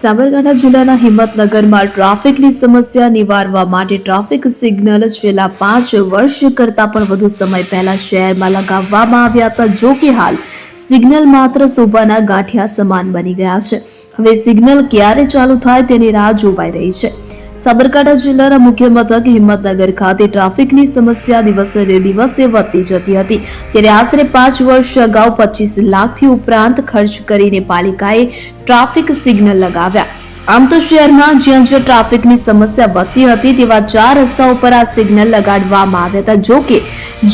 સાબરકાંઠા જિલ્લાના હિંમતનગરમાં ટ્રાફિકની સમસ્યા નિવારવા માટે ટ્રાફિક સિગ્નલ છેલ્લા પાંચ વર્ષ કરતાં પણ વધુ સમય પહેલા શહેરમાં લગાવવામાં આવ્યા હતા, જો કે હાલ સિગ્નલ માત્ર શોભાના ગાંઠિયા સમાન બની ગયા છે. હવે સિગ્નલ ક્યારે ચાલુ થાય તેની રાહ જોવાઈ રહી છે. સાબરકાંઠા જિલ્લાના મુખ્ય મથક હિંમતનગર ખાતે ટ્રાફિકની સમસ્યા દિવસે દિવસે વધતી જતી હતી. ત્યારે આશરે પાંચ વર્ષ અગાઉ પચીસ લાખથી ઉપરાંત ખર્ચ કરીને પાલિકાએ ટ્રાફિક સિગ્નલ લગાવ્યા. આમ તો શહેરમાં જ્યાં જ્યાં ટ્રાફિકની સમસ્યા વધતી હતી તેવા ચાર રસ્તાઓ પર આ સિગ્નલ લગાડવામાં આવ્યા હતા. જો કે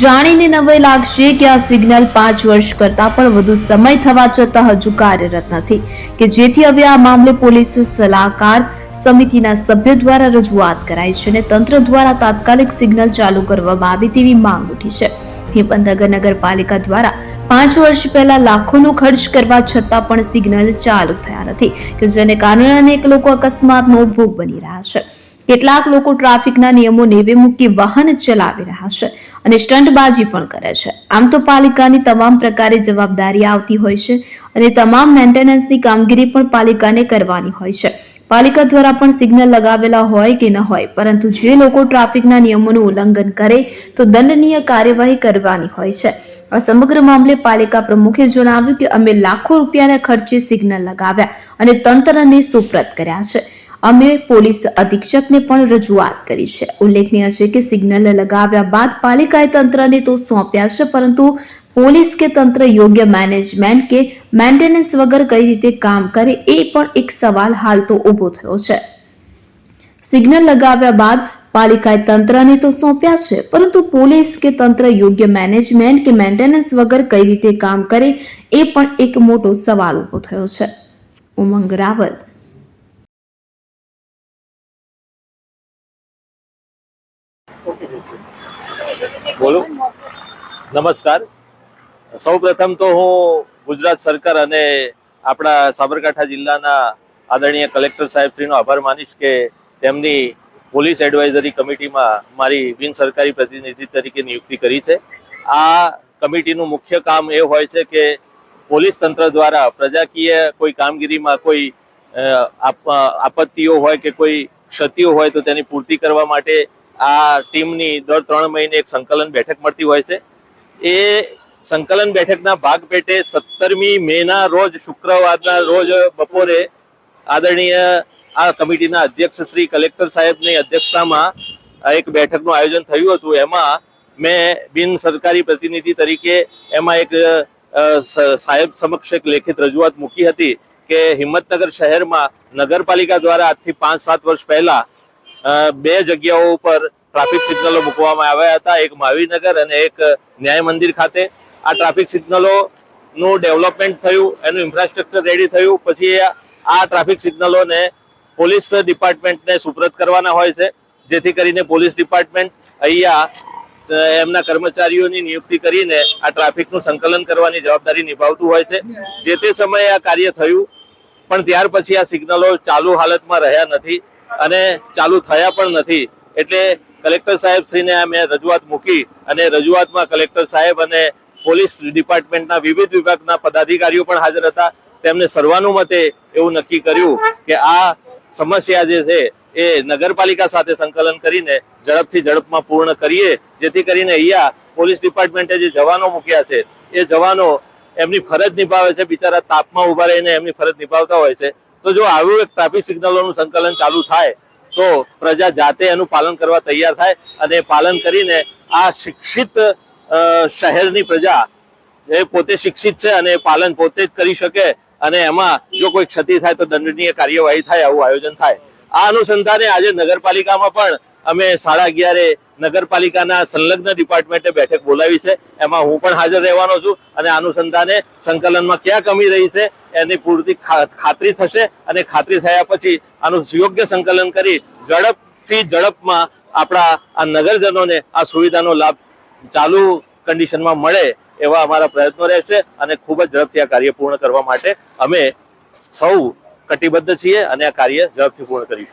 જાણીને નવાઈ લાગશે કે આ સિગ્નલ પાંચ વર્ષ કરતા પણ વધુ સમય થવા છતાં હજુ કાર્યરત નથી. કે જેથી હવે આ મામલે પોલીસ સલાહકાર સમિતિના સભ્યો દ્વારા રજૂઆત કરાઈ છે અને તંત્ર દ્વારા તાત્કાલિક સિગ્નલ ચાલુ કરવામાં આવે તેવી માંગ ઉઠી છે. હિંમતનગર નગરપાલિકા દ્વારા પાંચ વર્ષ પહેલા લાખોનો ખર્ચ કરવા છતાં પણ સિગ્નલ ચાલુ થયા નથી કે જેને કારણે અનેક લોકો અકસ્માતનો ભોગ બની રહ્યા છે. કેટલાક લોકો ટ્રાફિકના નિયમો નેવે મૂકી વાહન ચલાવી રહ્યા છે અને સ્ટંટબાજી પણ કરે છે. આમ તો પાલિકાની તમામ પ્રકારે જવાબદારી આવતી હોય છે અને તમામ મેન્ટેનન્સની કામગીરી પણ પાલિકાને કરવાની હોય છે. પાલિકા દ્વારા પણ સિગ્નલ લગાવેલા હોય કે ન હોય, પરંતુ જે લોકો ટ્રાફિકના નિયમોનું ઉલ્લંઘન કરે, તો દંડનીય કાર્યવાહી કરવાની હોય છે. આ સમગ્ર મામલે પાલિકા પ્રમુખે જણાવ્યું કે અમે લાખો રૂપિયાના ખર્ચે સિગ્નલ લગાવ્યા અને તંત્રને સુપ્રત કર્યા છે. અમે પોલીસ અધિક્ષકને પણ રજૂઆત કરી છે. ઉલ્લેખનીય છે કે સિગ્નલ લગાવ્યા બાદ પાલિકાએ તંત્રને તો સોંપ્યા છે, પરંતુ પોલીસ કે તંત્ર યોગ્ય મેનેજમેન્ટ કે મેન્ટેનન્સ વગર કઈ રીતે કામ કરે એ પણ એક સવાલ હાલ તો ઊભો થયો છે. સિગ્નલ લગાવ્યા બાદ પાલિકાએ તંત્રને તો સોંપ્યા છે, પરંતુ પોલીસ કે તંત્ર યોગ્ય મેનેજમેન્ટ કે મેન્ટેનન્સ વગર કઈ રીતે કામ કરે એ પણ એક મોટો સવાલ ઊભો થયો છે. ઉમંગ રાવલ બોલો. નમસ્કાર. સૌ પ્રથમ તો હું ગુજરાત સરકાર અને આપણા સાબરકાંઠા જિલ્લાના આદરણીય કલેક્ટર સાહેબ શ્રીનો આભાર માનીશ કે તેમની પોલીસ એડવાઇઝરી કમિટીમાં મારી બિન સરકારી પ્રતિનિધિ તરીકે નિયુક્તિ કરી છે. આ કમિટીનું મુખ્ય કામ એ હોય છે કે પોલીસ તંત્ર દ્વારા પ્રજાકીય કોઈ કામગીરીમાં કોઈ આપ- આપત્તિઓ હોય કે કોઈ ક્ષતિઓ હોય તો તેની પૂર્તિ કરવા માટે આ ટીમની દર ત્રણ મહિને એક સંકલન બેઠક મળતી હોય છે. એ સંકલન બેઠકના ભાગ પેટે સત્તરમી મે ના રોજ શુક્રવારના રોજ બપોરે આદરણીય આ કમિટીના અધ્યક્ષ શ્રી કલેક્ટર સાહેબની અધ્યક્ષતામાં એક બેઠકનું આયોજન થયું હતું. એમાં મેં બિન સરકારી પ્રતિનિધિ તરીકે એમાં એક સાહેબ સમક્ષ એક લેખિત રજૂઆત મૂકી હતી કે હિંમતનગર શહેરમાં નગરપાલિકા દ્વારા આજથી પાંચ સાત વર્ષ પહેલા બે જગ્યાઓ ઉપર ટ્રાફિક સિગ્નલો મૂકવામાં આવ્યા હતા. એક મહાવીરનગર અને એક ન્યાય મંદિર ખાતે. આ ટ્રાફિક સિગ્નલો નું ડેવલપમેન્ટ થયું, એનું ઇન્ફ્રાસ્ટ્રક્ચર રેડી થયું, પછી આ ટ્રાફિક સિગ્નલોને પોલીસ ડિપાર્ટમેન્ટને સુપ્રત કરવાના હોય છે, જેથી કરીને પોલીસ ડિપાર્ટમેન્ટ અહીંયા એમના કર્મચારીઓની નિયુક્તિ કરીને આ ટ્રાફિકનું સંકલન કરવાની જવાબદારી નિભાવતું હોય છે. જે તે સમયે આ કાર્ય થયું, પણ ત્યાર પછી આ સિગ્નલો ચાલુ હાલતમાં રહ્યા નથી અને ચાલુ થયા પણ નથી. એટલે કલેક્ટર સાહેબ શ્રીને મેં રજૂઆત મૂકી અને રજૂઆતમાં કલેક્ટર સાહેબ અને પોલીસ ડિપાર્ટમેન્ટના વિવિધ વિભાગના પદાધિકારીઓ પણ હાજર હતા. તેમને સર્વાનુમતે એવું નક્કી કર્યું કે આ સમસ્યા જે છે એ નગરપાલિકા સાથે સંકલન કરીને ઝડપથી ઝડપમાં પૂર્ણ કરીએ, જેથી કરીને અહીંયા પોલીસ ડિપાર્ટમેન્ટે જે જવાનો મૂક્યા છે, એ જવાનો એમની ફરજ નિભાવે છે. બિચારા તાપમાં ઊભા રહીને એમની ફરજ નિભાવતા હોય છે. તો જો આવું એક ટ્રાફિક સિગ્નલોનું સંકલન ચાલુ થાય, તો પ્રજા જાતે એનું પાલન કરવા તૈયાર થાય અને પાલન કરીને આ શિક્ષિત શહેરની પ્રજા એ પોતે શિક્ષિત છે અને પાલન પોતે જ કરી શકે અને એમાં જો કોઈ ક્ષતિ થાય તો દંડનીય કાર્યવાહી થાય, આવું આયોજન થાય. આ અનુસંધાને આજે નગરપાલિકામાં પણ અમે સાડા અગિયારે નગરપાલિકાના સંલગ્ન ડિપાર્ટમેન્ટે બેઠક બોલાવી છે. એમાં હું પણ હાજર રહેવાનો છું અને અનુસંધાને સંકલનમાં ક્યાં કમી રહી છે એની પૂરતી ખાતરી થશે અને ખાતરી થયા પછી આનું યોગ્ય સંકલન કરી ઝડપથી ઝડપમાં આપણા આ નગરજનોને આ સુવિધાનો લાભ ચાલુ કન્ડિશનમાં મળે એવા અમારા પ્રયત્નો રહેશે અને ખૂબ જ ઝડપથી આ કાર્ય પૂર્ણ કરવા માટે અમે સૌ કટિબદ્ધ છીએ અને આ કાર્ય ઝડપથી પૂર્ણ કરીશું.